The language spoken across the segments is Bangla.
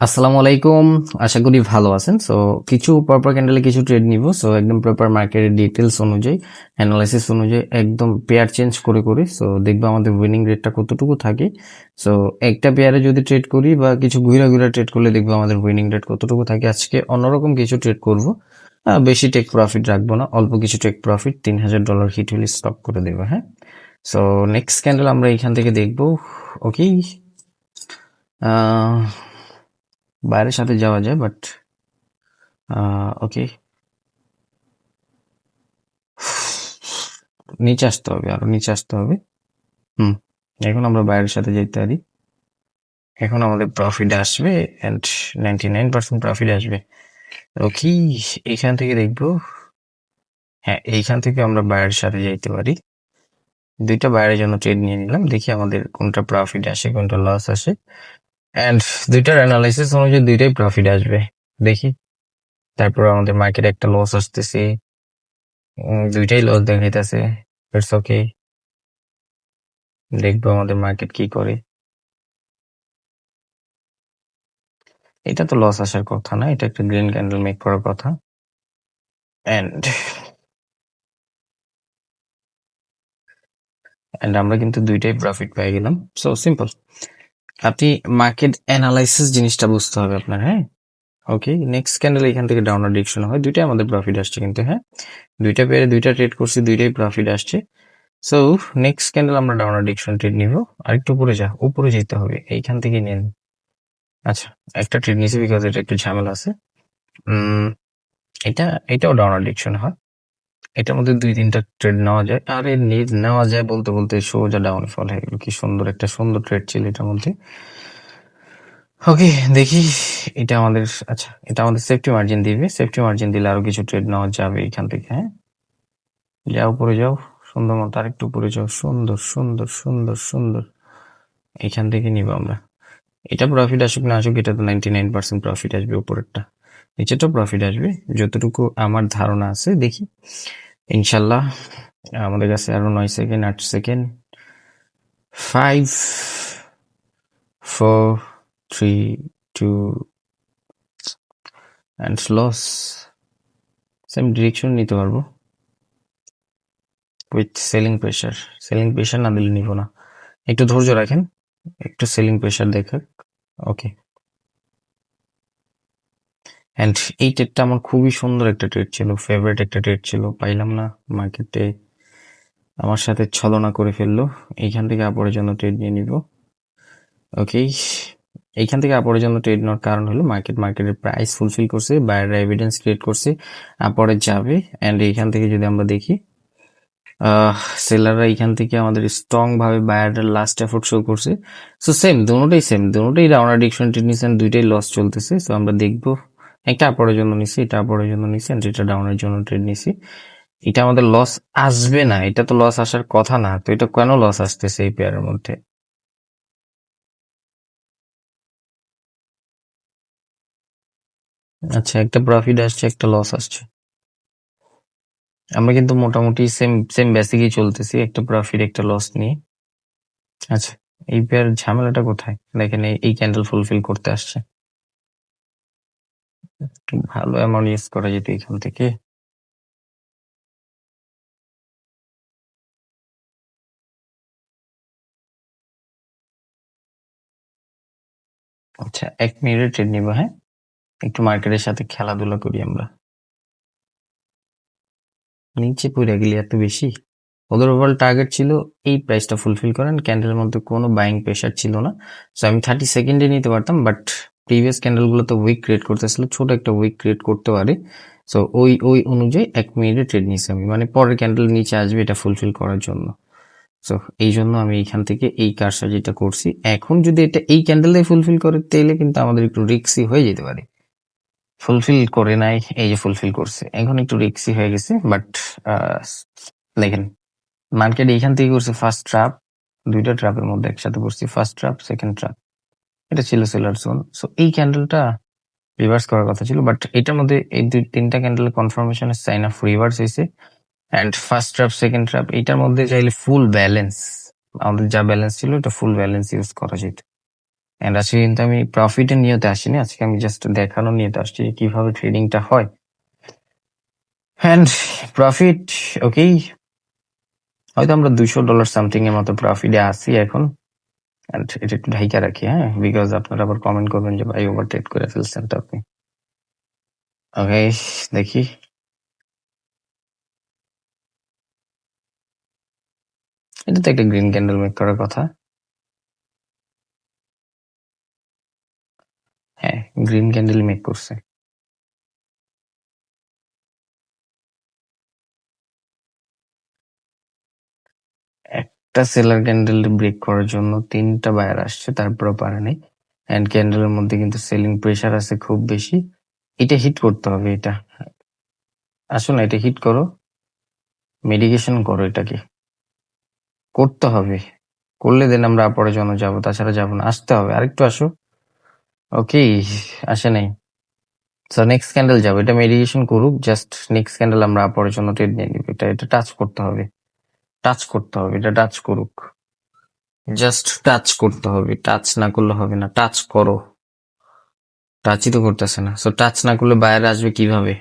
আসসালামু আলাইকুম। আশা করি ভালো আছেন। সো কিছু প্রপার ক্যান্ডেলে কিছু ট্রেড নিব। সো একদম প্রপার মার্কেটের ডিটেলস অনুযায়ী অ্যানালাইসিস অনুযায়ী একদম পেয়ার চেঞ্জ করে করে সো দেখব আমাদের উইনিং রেটটা কতটুকু থাকে। সো একটা পেয়ারে যদি ট্রেড করি বা কিছু ঘুরা ঘুরা ট্রেড করলে দেখব আমাদের উইনিং রেট কতটুকু থাকে। আজকে অন্যরকম কিছু ট্রেড করব। বেশি টেক প্রফিট রাখব না, অল্প কিছু টেক প্রফিট তিন হাজার ডলার হিট হলে স্টপ করে দেবো হ্যাঁ? সো নেক্সট ক্যান্ডেল আমরা এখান থেকে দেখব। ওকে বাইরের সাথে যাওয়া যায় বাট ওকে নিচে আসতে হবে, আরও নিচে আসতে হবে। হুম, এখন আমরা বাইরের সাথে যেতে পারি। এখন আমাদের প্রফিট আসবে and ninety nine percent profit আসবে ওকে এইখান থেকে দেখব। হ্যাঁ এইখান থেকে আমরা বাইরের সাথে যাইতে পারি। দুইটা বাইরের জন্য ট্রেড নিয়ে নিলাম, দেখি আমাদের কোনটা প্রফিট আসে, কোনটা লস আসে। অ্যান্ড দুইটার অ্যানালাইসিস অনুযায়ী দুইটাই প্রফিট আসবে। দেখি। তারপর আমাদের মার্কেটে একটা লস আসতেছে। দুইটাই লস দেখাইতেছে ইটস ওকে দেখব আমাদের মার্কেট কি করে। এটা তো লস আসার কথা না, এটা একটা গ্রিন ক্যান্ডেল মেক করার কথা। এন্ড এন্ড আমরা কিন্তু দুইটাই প্রফিট পেয়ে গেলাম। সো সিম্পল আপনি মার্কেট অ্যানালাইসিস জিনিসটা বুঝতে হবে আপনার হ্যাঁ? ওকে নেক্সট ক্যান্ডেল এখান থেকে ডাউনার ডিরেকশন হয়। দুইটাই আমাদের প্রফিট আসছে কিন্তু হ্যাঁ? দুইটা পেয়ারে দুইটা ট্রেড করছি, দুইটাই প্রফিট আসছে। সো নেক্সট ক্যান্ডেল আমরা ডাউনার ডিরেকশন ট্রেড নিব। আরেকটু উপরে যা, উপরে যেতে হবে, এইখান থেকে নেন। আচ্ছা একটা ট্রেড নিয়েছি বিকজ এটা একটু ঝামেলা আছে। এটা, এটাও ডাউনার ডিরেকশন হয়। এটার মধ্যে দুই, তিনটা ট্রেড নেওয়া যায়। আরে নিজ নেওয়া যায় বলতে বলতে সোজা ডাউন ফল হয়ে গেল। কি সুন্দর একটা সুন্দর ট্রেড ছিল এটার মধ্যে। ওকে দেখি এটা আমাদের আচ্ছা এটা আমাদের সেফটি মার্জিন দিবে। সেফটি মার্জিন দিলে আরও কিছু ট্রেড নেওয়া যাবে এখান থেকে হ্যাঁ? যাও উপরে যাও, সুন্দর মতো আরেকটু উপরে যাও। সুন্দর সুন্দর সুন্দর সুন্দর। এখান থেকে নিব আমরা। এটা প্রফিট আসুক না আসুক এটা তো নাইনটি নাইন পার্সেন্ট প্রফিট আসবে উপরেরটা। নিচেটাও প্রফিট আসবে। যতটুকু আমার ধারণা আছে, দেখি। ইনশাল্লাহ। আমাদের কাছে আরও নয় সেকেন্ড আট second five four three two and loss same direction নিতে পারব। With selling pressure selling pressure না দিলে নিব না। একটু ধৈর্য রাখেন। একটু সেলিং প্রেশার দেখাক। ওকে অ্যান্ড এই ট্রেডটা আমার খুবই সুন্দর একটা ট্রেড ছিল ফেভারিট একটা ট্রেড ছিল। পাইলাম না মার্কেটে আমার সাথে ছলনা করে ফেলল। এইখান থেকে আপরের জন্য ট্রেড নিয়ে নিব। ওকে এইখান থেকে আপরের জন্য ট্রেড নেওয়ার কারণ হলো মার্কেট মার্কেটের প্রাইস ফুলফিল করছে বাইরের এভিডেন্স ক্রিয়েট করছে আপরে যাবে। অ্যান্ড এইখান থেকে যদি আমরা দেখি সেলাররা এইখান থেকে আমাদের স্ট্রং ভাবে বায়ারের লাস্ট এফোর্ট শো করছে। সো সেম দুটোটাই সেম দুটোটাই ডাউনার ডিকশন নিছেন দুইটাই লস চলতেছে। সো আমরা দেখব একটা আপরের জন্য নিছি, এটা আপরের জন্য নিছি, and এটা ডাউনের জন্য ট্রেড নিছি। এটা আমাদের লস আসবে না, এটা তো লস আসার কথা না, তো এটা কেন লস আসতেছে এই পেয়ারের মধ্যে? আচ্ছা একটা প্রফিট আসছে, একটা লস আসছে। আমরা কিন্তু মোটামুটি সেম সেম বেসিকই চলতেছি, একটা প্রফিট একটা লস নিয়ে। আচ্ছা এই পেয়ার ঝামেলাটা কোথায়? দেখেন এই- ক্যান্ডেল ফুলফিল করতে আসছে। ভালো অ্যামাউন্ট ইউজ করা যেত এখান থেকে। আচ্ছা এক মিনিটের ট্রেড নিবো হ্যাঁ? একটু মার্কেটের সাথে খেলাধুলা করি আমরা। নিচে পড়ে গেলে এত বেশি? ওদের ওভারঅল টার্গেট ছিল এই প্রাইসটা ফুলফিল করেন ক্যান্ডেলের মধ্যে কোনো বাইং প্রেশার ছিল না। সো আমি থার্টি সেকেন্ডে নিতে পারতাম বাট প্রিভিয়াস ক্যান্ডেলগুলো তো উইক ক্রিয়েট করতেছিল ছোট একটা উইক ক্রিয়েট করতে পারে। সো ওই ওই অনুযায়ী এক মিনিটে ট্রেড নিয়েছি আমি। মানে পরের ক্যান্ডেল নিচে আসবে এটা ফুলফিল করার জন্য। সো এই জন্য আমি এইখান থেকে এই যেটা করছি, এখন যদি এটা এই ক্যান্ডেলে ফুলফিল করে, তাহলে কিন্তু আমাদের একটু রিক্সি হয়ে যেতে পারে। ফুলফিল করে নাই, এই যে ফুলফিল করছে, এখন একটু রিক্সি হয়ে গেছে বাট দেখেন মার্কেট এইখান থেকে করছে ফার্স্ট ট্রাপ দুইটা ট্রাপের মধ্যে একসাথে করছি ফার্স্ট ট্রাপ সেকেন্ড ট্রাপ এটা ছিল সেলার জোন সো এই ক্যান্ডেলটা রিভার্স করার কথা ছিল বাট এটার মধ্যে এই দুই, তিনটা ক্যান্ডেল কনফার্মেশনের সাইন অফ রিভার্স হয়েছে। And first trap second trap এটার মধ্যে চাইলে ফুল ব্যালেন্স আমাদের যা ব্যালেন্স ছিল এটা ফুল ব্যালেন্স ইউজ করা যেত। অ্যান্ড আজকে কিন্তু আমি প্রফিটের নিয়তে আসিনি, আজকে আমি জাস্ট দেখানোর নিয়তে আসছি কীভাবে ট্রেডিংটা হয়। অ্যান্ড প্রফিট ওকেই হয়তো আমরা দুশো ডলার সামথিং এর মতো প্রফিটে আসি এখন। অ্যান্ড এটা একটু ঢাইকা রাখি হ্যাঁ বিকজ আপনারা আবার কমেন্ট করবেন যে ভাই ওভার ট্রেড করে ফেলছেন তো আপনি ওকে দেখি এটা তো একটা গ্রিন ক্যান্ডেল মেক করার কথা হ্যাঁ গ্রিন ক্যান্ডেল মেক করছে একটা সেলার ক্যান্ডেল ব্রেক করার জন্য তিনটা বায়ার আসছে, তারপরও পারে নাই। অ্যান্ড ক্যান্ডেলের মধ্যে কিন্তু সেলিং প্রেসার আছে খুব বেশি। এটা হিট করতে হবে এটা। আসো না এটা হিট করো। মেডিকেশন করো এটাকে। করতে হবে। করলে দেন আমরা পরে জন্য যাব, তাছাড়া যাব না। আসতে হবে। আরেকটু আসো। ওকে আসে নাই। সো নেক্সট ক্যান্ডেল যাব। এটা মেডিকেশন করুক জাস্ট নেক্সট ক্যান্ডেল আমরা পরের জন্য ট্রেড নিয়ে নিব। এটা এটা টাচ করতে হবে। টাচ করতে হবে, এটা টাচ করুক। জাস্ট টাচ করতে হবে টাচ না করলে হবে না টাচ করো। টাচই তো করতেছে না সো টাচ না করলে বাইরে আসবে কীভাবে?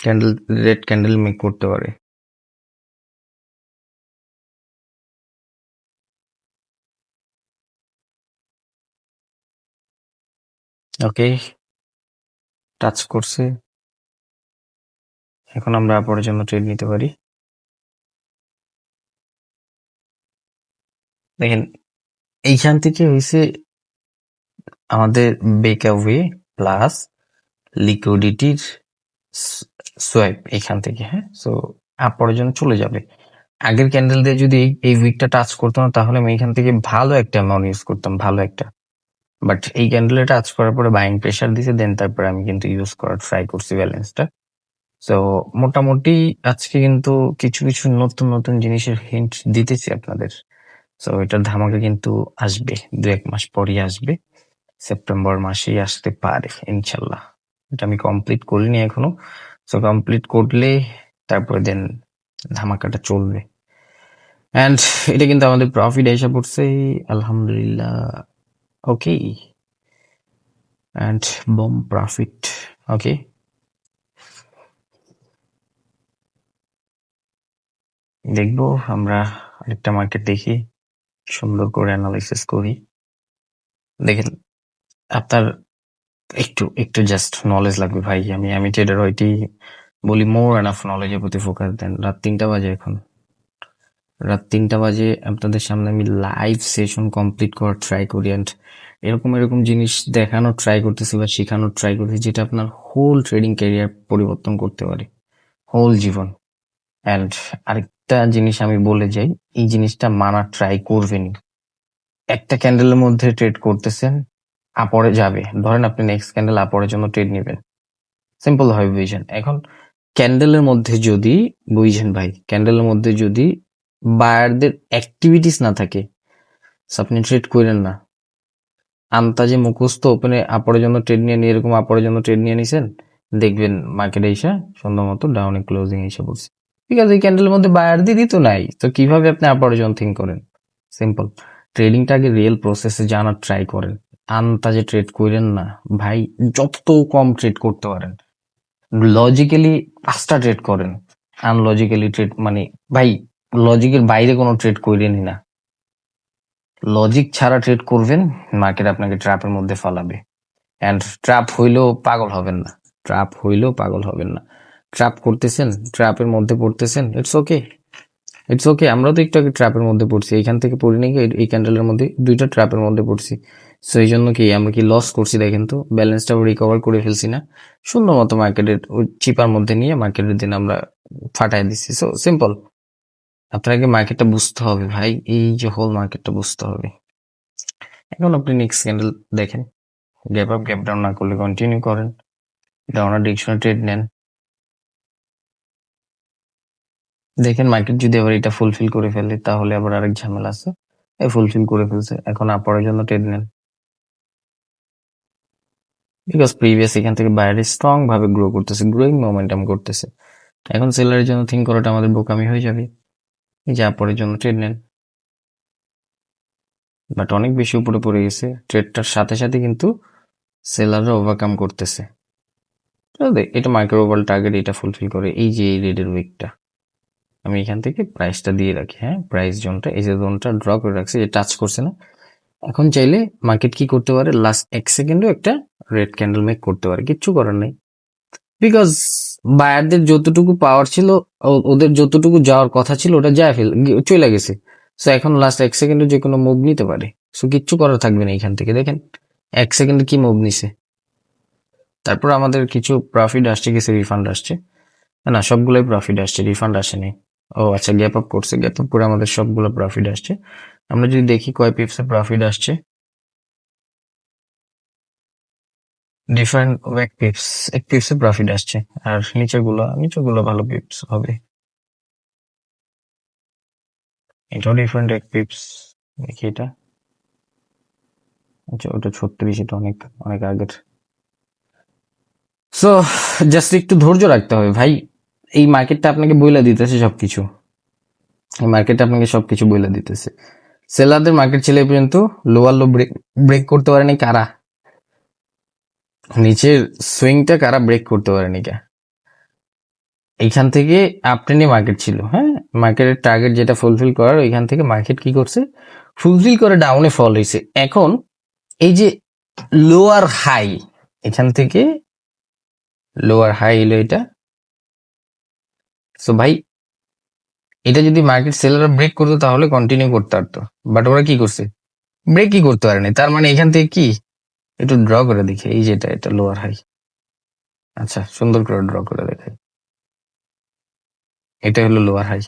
ক্যান্ডেল রেড ক্যান্ডেল মেক করতে পারে। ওকে টাচ করছে। এখন আমরা পরের জন্য ট্রেড নিতে পারি। দেখেন, এইখান থেকে হয়েছে আমাদের বেকআওয়ে প্লাস লিকুইডিটির সোয়াইপ এখান থেকে হ্যাঁ? সো আপরের জন্য চলে যাবে। আগের ক্যান্ডেল দিয়ে যদি এই উইকটা টাচ করতো না তাহলে আমি এখান থেকে ভালো একটা অ্যামাউন্ট ইউজ করতাম, ভালো একটা। বাট এই ক্যান্ডেলে টাচ করার পরে বাইং প্রেশার দিছে দেন তারপরে আমি কিন্তু ইউজ করার ট্রাই করছি ব্যালেন্সটা সো মোটামুটি আজকে কিন্তু কিছু কিছু নতুন নতুন জিনিসের হিন্ট দিতেছি আপনাদের। সো এটার ধামাকা কিন্তু আসবে দু এক মাস পরই আসবে। সেপ্টেম্বর মাসেই আসতে পারে, ইনশাল্লাহ। এটা আমি কমপ্লিট করিনি এখনও। সো কমপ্লিট করলে তারপরে দেন ধামাকাটা চলবে। অ্যান্ড এটা কিন্তু আমাদের প্রফিট এসে পড়ছে, আলহামদুলিল্লাহ। Okay and bomb profit okay দেখব, আমরা আরেকটা মার্কেট দেখি। সুন্দর করে অ্যানালাইসিস করি। দেখেন, আপনার একটু একটু জাস্ট নলেজ লাগবে ভাই। আমি আমি ট্রেডার হইতেই বলি মোর এনাফ নলেজের প্রতি ফোকাস দেন। রাত তিনটা বাজে এখন। রাত তিনটা বাজে, আপনাদের সামনে আমি লাইভ সেশন কমপ্লিট করার ট্রাই করি অ্যান্ড এরকম এরকম জিনিস দেখানোর ট্রাই করতেছি বা শেখানোর ট্রাই করতেছি যেটা আপনার হোল ট্রেডিং ক্যারিয়ার পরিবর্তন করতে পারে। Whole Jibon. অ্যান্ড আরেকটা জিনিস আমি বলে যাই, এই জিনিসটা মানার ট্রাই করবেনই। একটা ক্যান্ডেলের মধ্যে ট্রেড করতেছেন, আপরে যাবে। ধরেন আপনি নেক্সট ক্যান্ডেল আপরের জন্য ট্রেড নেবেন। সিম্পল ভাবে বুঝছেন। এখন ক্যান্ডেলের মধ্যে যদি, বুঝছেন ভাই ক্যান্ডেলের মধ্যে যদি বায়ারদের অ্যাক্টিভিটিস না থাকে আপনি ট্রেড করেন না। আন্তাজে মুখস্থ ওপেনে আপরের জন্য ট্রেড নিয়ে নিয়ে এরকম আপরের জন্য ট্রেড নিয়ে নিছেন, দেখবেন মার্কেটে এসে সন্ধ্যা মতো ডাউনে ক্লোজিং এসে পড়ছে। আছে, এই ক্যান্ডেলের মধ্যে বায়ার দিদি তো নাই, তো কীভাবে আপনি জন্য থিঙ্ক করেন? সিম্পল ট্রেডিংটা আগে রিয়েল প্রসেসে জানার ট্রাই করেন। আন্তাজে ট্রেড করেন না। ভাই, যত কম ট্রেড করতে পারেন। লজিক্যালি পাঁচটা ট্রেড করেন। আনলজিক্যালি ট্রেড মানে ভাই লজিকের বাইরে কোনো ট্রেড করেনই না। লজিক ছাড়া ট্রেড করবেন মার্কেট আপনাকে ট্র্যাপের মধ্যে ফলাবে। অ্যান্ড ট্র্যাপ হইলেও পাগল হবেন না। ট্র্যাপ হইলেও পাগল হবেন না। ট্র্যাপ করতেছেন ট্র্যাপের মধ্যে পড়তেছেন ইটস ওকে ইটস ওকে আমরা তো একটু আগে ট্র্যাপের মধ্যে পড়ছি এখান থেকে পড়ি নাকি, এই- ক্যান্ডেলের মধ্যে, দুইটা ট্র্যাপের মধ্যে পড়ছি। সো এই জন্য কি, আমরা কি লস করছি দেখেন তো ব্যালেন্সটাও রিকভার করে ফেলছি না। সুন্দর মতো মার্কেটের চিপার মধ্যে নিয়ে মার্কেটের দিন আমরা ফাটাই দিচ্ছি সো সিম্পল আপনাকে মার্কেটটা বুঝতে হবে ভাই, এই যে হোল মার্কেটটা বুঝতে হবে। এখন আপনি নেক্সট ক্যান্ডেল দেখেন। গ্যাপ আপ গ্যাপ ডাউন না করলে কন্টিনিউ করেন। ডাউনার ডিরেকশনে ট্রেড নেন। দেখেন মার্কেট যদি আবার এটা ফুলফিল করে ফেলে, তাহলে আবার আরেক ঝামেলা আছে। এই ফুলফিল করে ফেলছে। এখন আপরের জন্য ট্রেড নেন। বিকজ প্রিভিয়াস এখান থেকে বাইরে স্ট্রং ভাবে গ্রো করতেছে গ্রোয়িং মোমেন্টাম করতেছে। এখন সেলারের জন্য থিঙ্ক করাটা আমাদের বোকামি হয়ে যাবে। এই যে আপরের জন্য ট্রেড নেন। বাট অনেক বেশি উপরে পড়ে গেছে। ট্রেডটার সাথে সাথে কিন্তু সেলাররা ওভারকাম করতেছে। এটা মাইক্রো ওভাল টার্গেট এটা ফুলফিল করে। এই যে এই রেডের উইকটা আমি এখান থেকে প্রাইসটা দিয়ে রাখি হ্যাঁ? প্রাইস জোনটা, এই যে জোনটা ড্র করে রাখছি, যে টাচ করছে না। এখন চাইলে মার্কেট কি করতে পারে? লাস্ট এক সেকেন্ডও একটা রেড ক্যান্ডেল মেক করতে পারে, কিচ্ছু করার নেই। বিকজ বায়ারদের যতটুকু পাওয়ার ছিল ওদের যতটুকু যাওয়ার কথা ছিল, ওটা যায় ফেল চলে গেছে। সো এখন লাস্ট এক সেকেন্ডে যে কোনো মুভ নিতে পারে। সো কিচ্ছু করার থাকবে না এখান থেকে, দেখেন। এক সেকেন্ডে কি মুভ নিছে? তারপর আমাদের কিছু প্রফিট আসছে, কিছু রিফান্ড আসছে। না সবগুলোই প্রফিট আসছে রিফান্ড আসেনি। ও আচ্ছা গ্যাপ আপ করছে গ্যাপ আপ করে আমাদের সবগুলো প্রফিট আসছে। আমরা যদি দেখি কয় পিপসে প্রফিট আসছে। ডিফারেন্ট এক পিপস এক পিপসে প্রফিট আসছে। আর নিচেরগুলো নিচেরগুলো ভালো পিপস হবে। এটাও ডিফারেন্ট এক পিপস দেখি এটা। আচ্ছা ওটা ছত্রিশ, এটা অনেক অনেক আগের। সো জাস্ট একটু ধৈর্য রাখতে হবে। ভাই এই মার্কেটটা আপনাকে বইলা দিতেছে সবকিছু। এই মার্কেটটা আপনাকে সবকিছু বইলা দিতেছে। সেলারদের মার্কেট ছিল এই পর্যন্ত লোয়ার লো ব্রেক ব্রেক করতে পারেনি কারা? নিচের সুইংটা কারা ব্রেক করতে পারেনি কে? এইখান থেকে আপট্রেন্ডে মার্কেট ছিল হ্যাঁ? মার্কেটের টার্গেট যেটা ফুলফিল করার, ওইখান থেকে মার্কেট কি করছে? ফুলফিল করে ডাউনে ফল হয়েছে এখন এই যে লোয়ার হাই এখান থেকে লোয়ার হাই এলো এটা। সো ভাই, এটা যদি মার্কেট সেলার ব্রেক করতো তাহলে কন্টিনিউ করতে পারতো। বাট ওরা কি করছে? ব্রেক কি করতে পারেনি। তার মানে এখান থেকে কি? একটু ড্র করে দেখি। এই যেটা এটা লোয়ার হাই আচ্ছা সুন্দর করে ড্র করে দেখাই। এটা হলো লোয়ার হাই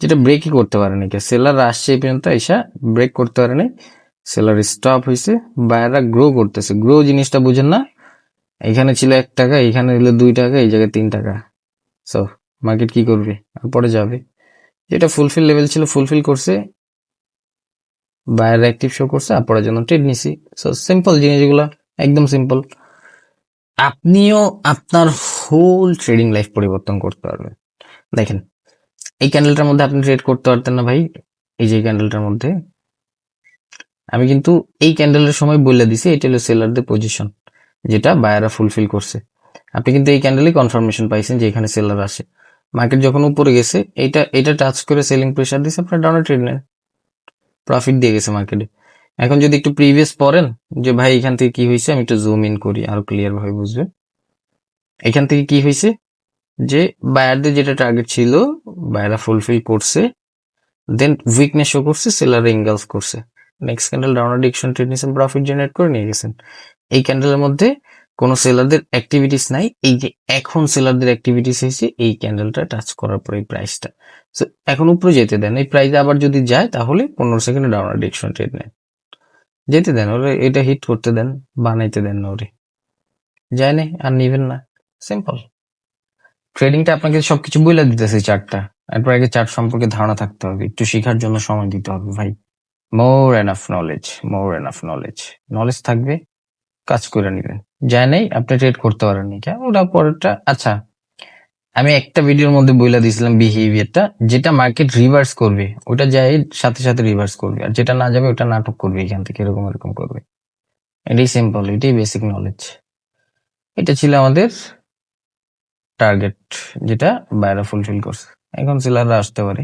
যেটা ব্রেকই করতে পারেনি। কে সেলার আসছে এই পর্যন্ত এসা ব্রেক করতে পারেনি। সেলার স্টপ হয়েছে। বায়াররা গ্রো করতেছে। গ্রো জিনিসটা বুঝেন না। এখানে ছিল এক টাকা, এখানে হলো দুই টাকা, এই জায়গায় তিন টাকা। সো মার্কেট কি করবে? পরে যাবে। যেটা ফুলফিল লেভেল ছিল ফুলফিল করছে বায়ার অ্যাক্টিভ শো করছে, আর পরের জন্য ট্রেড নিছি। সো সিম্পল জিনিসগুলো, একদম সিম্পল আপনিও আপনার হোল ট্রেডিং লাইফ পরিবর্তন করতে পারবেন। দেখেন, এই ক্যান্ডেলটার মধ্যে আপনি ট্রেড করতে পারতেন না ভাই। এই যে ক্যান্ডেলটার মধ্যে, আমি কিন্তু এই ক্যান্ডেলের সময় বলে দিছি, এটা হলো সেলারদের পজিশন যেটা বায়াররা ফুলফিল করছে। আপনি কিন্তু এই ক্যান্ডেলে কনফার্মেশন পাইছেন যে এখানে সেলার আসে। মার্কেট যখন উপরে গেছে এটা এটা টাচ করে সেলিং প্রেশার দিয়েছে আপনার ডাউনে ট্রেড নেন প্রফিট দিয়ে গেছে মার্কেটে এখন যদি একটু প্রিভিয়াস পড়েন, যে ভাই এখান থেকে কি হয়েছে, আমি একটু জুম ইন করি, আরও ক্লিয়ার ভাবে বুঝবে। এখান থেকে কি হয়েছে, যে বায়ারদের যেটা টার্গেট ছিল বায়াররা ফুলফিল করছে দেন উইকনেস শো করছে সেলার ইঙ্গালস করছে। Next candle down diction trade নিয়েছেন প্রফিট জেনারেট করে নিয়ে গেছেন। এই ক্যান্ডেলের মধ্যে কোনো সেলারদের অ্যাক্টিভিটিস নাই। এই যে এখন সেলারদের অ্যাক্টিভিটিস হয়েছে, এই ক্যান্ডেলটা টাচ করার পরে এই প্রাইসটা সো এখন উপরে যেতে দেন। এই প্রাইস আবার যদি যায়, তাহলে পনেরো সেকেন্ডে ডাউন ডিকশন ট্রেড নেন যেতে দেন, ওরে, এটা হিট করতে দেন, বানাইতে দেন না ওরে। যায় না আর নিবেন না। সিম্পল ট্রেডিংটা আপনাকে সবকিছু বলে দিতেছে চার্টটা। এরপর আগে চার্ট সম্পর্কে ধারণা থাকতে হবে। একটু শেখার জন্য সময় দিতে হবে, ভাই। More enough knowledge more enough knowledge knowledge থাকবে কাজ করে নেবেন। যায় নাই, আপনি ট্রেড করতে পারেন কেন ওটা পরেরটা আচ্ছা আমি একটা ভিডিওর মধ্যে বইলা দিয়েছিলাম বিহেভিয়ারটা যেটা মার্কেট রিভার্স করবে, ওটা যাই সাথে সাথে রিভার্স করবে, আর যেটা না যাবে ওটা নাটক করবে এখান থেকে, এরকম এরকম করবে। এটাই সিম্পল এটাই বেসিক নলেজ এটা ছিল আমাদের টার্গেট যেটা বাইরে ফুলফিল করছে। এখন সেলাররা আসতে পারে।